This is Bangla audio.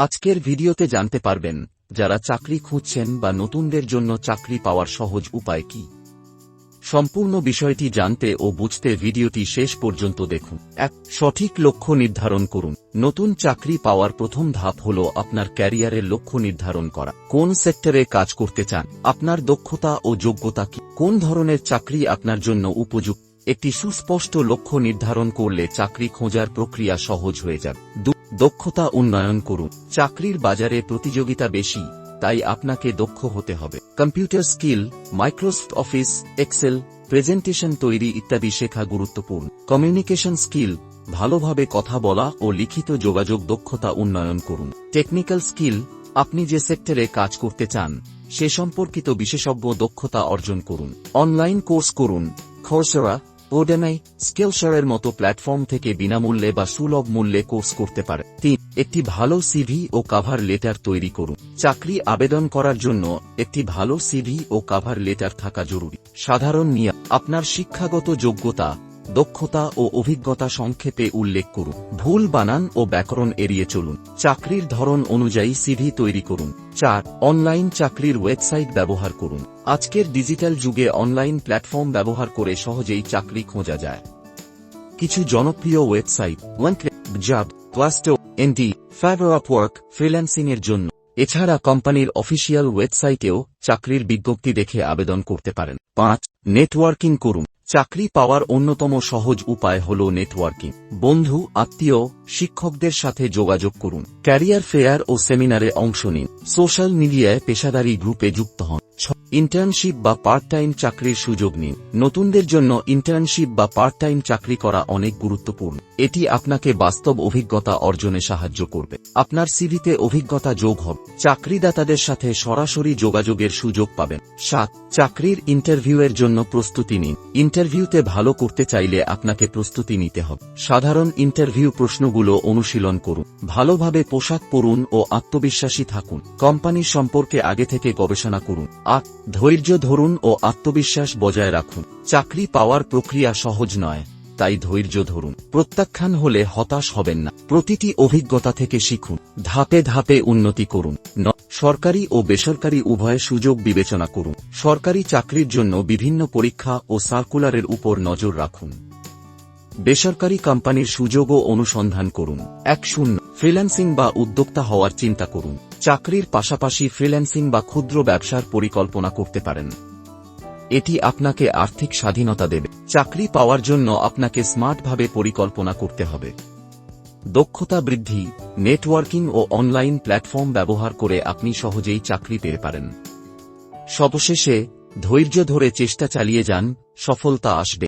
আজকের ভিডিওতে জানতে পারবেন, যারা চাকরি খুঁজছেন বা নতুনদের জন্য চাকরি পাওয়ার সহজ উপায় কি। সম্পূর্ণ বিষয়টি জানতে ও বুঝতে ভিডিওটি শেষ পর্যন্ত দেখুন। এক, সঠিক লক্ষ্য নির্ধারণ করুন। নতুন চাকরি পাওয়ার প্রথম ধাপ হল আপনার ক্যারিয়ারের লক্ষ্য নির্ধারণ করা। কোন সেক্টরে কাজ করতে চান? আপনার দক্ষতা ও যোগ্যতা কি? কোন ধরনের চাকরি আপনার জন্য উপযুক্ত? একটি সুস্পষ্ট লক্ষ্য নির্ধারণ করলে চাকরি খোঁজার প্রক্রিয়া সহজ হয়ে যাবে। দক্ষতা উন্নয়ন করুন। চাকরির বাজারে প্রতিযোগিতা বেশি, তাই আপনাকে দক্ষ হতে হবে। Computer skill, Microsoft Office, Excel, presentation তৈরি ইত্যাদি শেখা গুরুত্বপূর্ণ। কমিউনিকেশন স্কিল, ভালোভাবে কথা বলা ও লিখিত যোগাযোগ দক্ষতা উন্নয়ন করুন। টেকনিক্যাল স্কিল, আপনি যে সেক্টরে কাজ করতে চান, সে সম্পর্কিত বিশেষজ্ঞ দক্ষতা অর্জন করুন। অনলাইন কোর্স করুন। খরসরা ওডেনাই স্কিলশারের মতো প্ল্যাটফর্ম থেকে বিনামূল্যে বা সুলভ মূল্যে কোর্স করতে পারে। তিন, একটি ভালো সিভি ও কাভার লেটার তৈরি করুন। চাকরি আবেদন করার জন্য একটি ভালো সিভি ও কাভার লেটার থাকা জরুরি। সাধারণ নিয়ম আপনার শিক্ষাগত যোগ্যতা, দক্ষতা ও অভিজ্ঞতা সংক্ষেপে উল্লেখ করুন। ভুল বানান ও ব্যাকরণ এড়িয়ে চলুন। চাকরির ধরন অনুযায়ী সিভি তৈরি করুন। চার, অনলাইন চাকরির ওয়েবসাইট ব্যবহার করুন। আজকের ডিজিটাল যুগে অনলাইন প্ল্যাটফর্ম ব্যবহার করে সহজেই চাকরি খোঁজা যায়। কিছু জনপ্রিয় ওয়েবসাইট ওয়ান জব প্লাস্টো এনডি ফাইবার ওয়ার্ক ফ্রিল্যান্সিং এর জন্য। এছাড়া কোম্পানির অফিসিয়াল ওয়েবসাইটেও চাকরির বিজ্ঞপ্তি দেখে আবেদন করতে পারেন। পাঁচ নেটওয়ার্কিং করুন। চাকরি পাওয়ার অন্যতম সহজ উপায় হল নেটওয়ার্কিং বন্ধু, আত্মীয়, শিক্ষকদের সাথে যোগাযোগ করুন। ক্যারিয়ার ফেয়ার ও সেমিনারে অংশ নিন। সোশ্যাল মিডিয়ায় পেশাদারী গ্রুপে যুক্ত হন। ইন্টার্নশিপ বা পার্ট টাইম চাকরির সুযোগ নিন। নতুনদের জন্য ইন্টার্নশিপ বা পার্ট টাইম চাকরি করা অনেক গুরুত্বপূর্ণ। এটি আপনাকে বাস্তব অভিজ্ঞতা অর্জনে সাহায্য করবে। আপনার সিভিতে অভিজ্ঞতা যোগ হবে। চাকরিদাতাদের সাথে সরাসরি যোগাযোগের সুযোগ পাবেন। সাত, চাকরির ইন্টারভিউয়ের জন্য প্রস্তুতি নিন। ইন্টারভিউতে ভালো করতে চাইলে আপনাকে প্রস্তুতি নিতে হবে। সাধারণ ইন্টারভিউ প্রশ্নগুলো অনুশীলন করুন। ভালোভাবে পোশাক পরুন ও আত্মবিশ্বাসী থাকুন। কোম্পানি সম্পর্কে আগে থেকে গবেষণা করুন। আট ধৈর্য ধরুন ও আত্মবিশ্বাস বজায় রাখুন। চাকরি পাওয়ার প্রক্রিয়া সহজ নয়, তাই ধৈর্য ধরুন। প্রত্যাখ্যান হলে হতাশ হবেন না। প্রতিটি অভিজ্ঞতা থেকে শিখুন। ধাপে ধাপে উন্নতি করুন। সরকারি ও বেসরকারি উভয় সুযোগ বিবেচনা করুন। সরকারি চাকরির জন্য বিভিন্ন পরীক্ষা ও সার্কুলারের উপর নজর রাখুন। বেসরকারি কোম্পানির সুযোগও অনুসন্ধান করুন। এক শূন্য, ফ্রিল্যান্সিং বা উদ্যোক্তা হওয়ার চিন্তা করুন। চাকরির পাশাপাশি ফ্রিল্যান্সিং বা ক্ষুদ্র ব্যবসার পরিকল্পনা করতে পারেন। এটি আপনাকে আর্থিক স্বাধীনতা দেবে। চাকরি পাওয়ার জন্য আপনাকে স্মার্টভাবে পরিকল্পনা করতে হবে। দক্ষতা বৃদ্ধি, নেটওয়ার্কিং ও অনলাইন প্ল্যাটফর্ম ব্যবহার করে আপনি সহজেই চাকরি পেতে পারেন। সবশেষে, ধৈর্য ধরে চেষ্টা চালিয়ে যান, সফলতা আসবে।